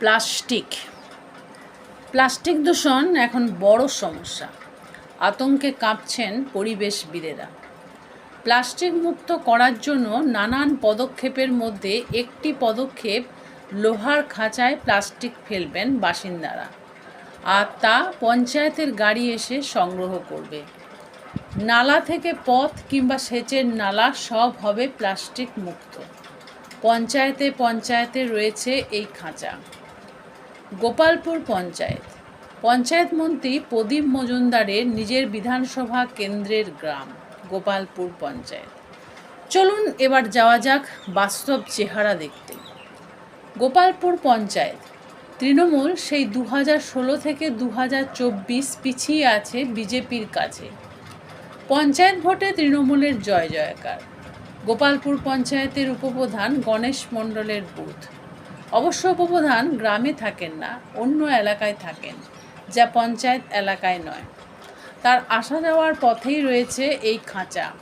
Plastic. Plastic দূষণ এখন বড় সমস্যা। আতঙ্কে কাঁপছেন পরিবেশবিদেরা প্লাস্টিক মুক্ত করার জন্য নানান পদক্ষেপের মধ্যে একটি পদক্ষেপ লোহার খাঁচায় প্লাস্টিক ফেলবেন বাসিন্দারা। আর তা পঞ্চায়েতের গাড়ি এসে সংগ্রহ করবে। নালা থেকে পথ কিংবা সেচের নালা সব হবে প্লাস্টিক মুক্ত। পঞ্চায়েতে পঞ্চায়েতে রয়েছে এই খাঁচা। গোপালপুর পঞ্চায়েত। পঞ্চায়েত মন্ত্রী প্রদীপ মজুমদারের নিজের বিধানসভা কেন্দ্রের গ্রাম, গোপালপুর পঞ্চায়েত। চলুন এবার যাওয়া যাক বাস্তব চেহারা দেখতে। গোপালপুর পঞ্চায়েত, তৃণমূল সেই দু ষোলো থেকে দু হাজার চব্বিশ পিছিয়ে আছে বিজেপির কাছে। পঞ্চায়েত ভোটে তৃণমূলের জয় জয়কার। গোপালপুর পঞ্চায়েতের উপপ্রধান গণেশ মণ্ডলের বুথ। অবশ্য উপপ্রধান গ্রামে থাকেন না, অন্য এলাকায় থাকেন, যা পঞ্চায়েত এলাকায় নয়। তার আসা যাওয়ার পথেই রয়েছে এই খাঁচা।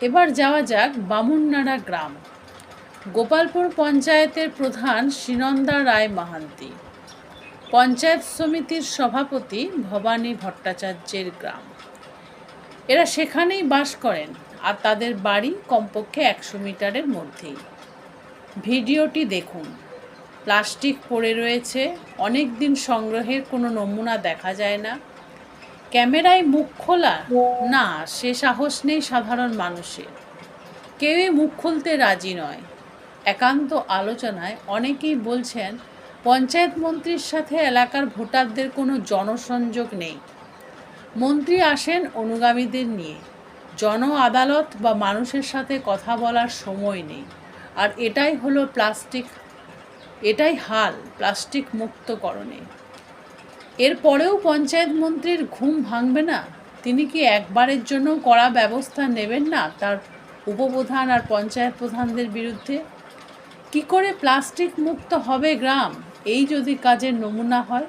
এবার যাওয়া যাক বামুননাড়া গ্রাম। গোপালপুর পঞ্চায়েতের প্রধান শ্রীনন্দা রায় মাহান্তি। পঞ্চায়েত সমিতির সভাপতি ভবানী ভট্টাচার্যের গ্রাম। এরা সেখানেই বাস করেন আর তাদের বাড়ি কমপক্ষে একশো মিটারের মধ্যেই। ভিডিওটি দেখুন। প্লাস্টিক পড়ে রয়েছে অনেক দিন সংগ্রহের কোনো নমুনা দেখা যায় না। ক্যামেরায় মুখ খোলা? না, সে সাহস নেই সাধারণ মানুষের। কেউই মুখ খুলতে রাজি নয়। একান্ত আলোচনায় অনেকেই বলছেন, পঞ্চায়েত মন্ত্রীর সাথে এলাকার ভোটারদের কোনো জনসংযোগ নেই। মন্ত্রী আসেন অনুগামীদের নিয়ে। জন আদালত বা মানুষের সাথে কথা বলার সময় নেই। আর এটাই হলো প্লাস্টিক, এটাই হাল প্লাস্টিক মুক্তকরণে। এরপরেও পঞ্চায়েত মন্ত্রীর ঘুম ভাঙবে না? তিনি কি একবারের জন্য করা ব্যবস্থা নেবেন না তার উপপ্রধান আর পঞ্চায়েত প্রধানদের বিরুদ্ধে? কি করে প্লাস্টিক মুক্ত হবে গ্রাম? এই যদি কাজের নমুনা হয়।